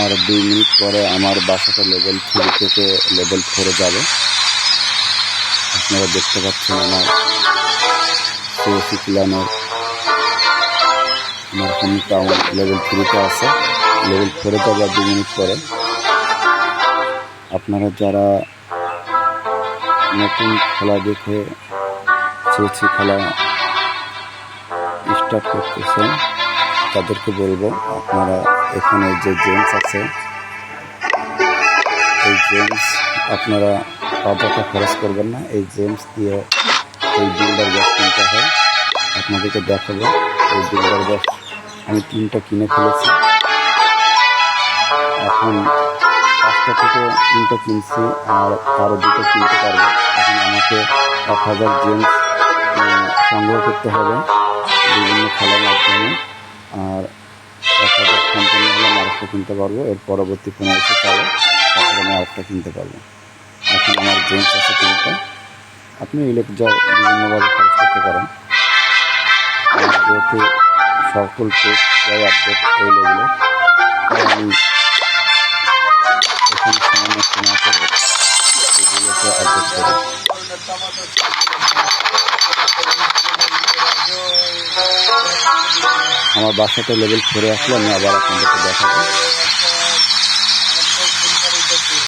আর দুই মিনিট পরে আমার বাসাটা লেভেল থ্রি থেকে লেভেল ফোরে যাবে। আপনারা দেখতে পাচ্ছেন আমার সিএসি প্ল্যানের আমার হোম টাউন লেভেল থ্রিতে আছে। লেভেল ফোরে যাবে দুই মিনিট পরে। আপনারা যারা নতুন খেলা দেখে সিএসি খেলা স্টার্ট করতেছেন তাদেরকে বলব, আপনারা এখানে যে জেমস আছে, এই জেমস আপনারা অযথা খরচ করবেন না। এই জেমস দিয়ে এই বিল্ডার গ্যাস কিনতে হয়। আপনাদেরকে দেখাবো, এই বিল্ডার গ্যাস আমি তিনটা কিনে ফেলেছি। এখন পাঁচটা থেকে তিনটা কিনছি আর আরও দুটো কিনতে পারব। এখন আমাকে এক হাজার জেমস সংগ্রহ করতে হবে বিভিন্ন খেলার মাধ্যমে। আর এক হাজার সম্পূর্ণ হলে আমি আরেকটা কিনতে পারব। এর পরবর্তী এসে চাবে তারপরে আমি আরেকটা কিনতে পারব। এখন আমার জেন্স আছে তিনটা। আপনি ইলেকট্রিক বিভিন্নভাবে খরচ করতে পারেন। যেহেতু সকল প্রায় আপডেট লেভেলে তাই আমি এখানে সামান্য শোনা করে আপডেট করি আমার বাসাটা লেভেল ফোরে আসলে আমি আবার আপনাদেরকে দেখাবো।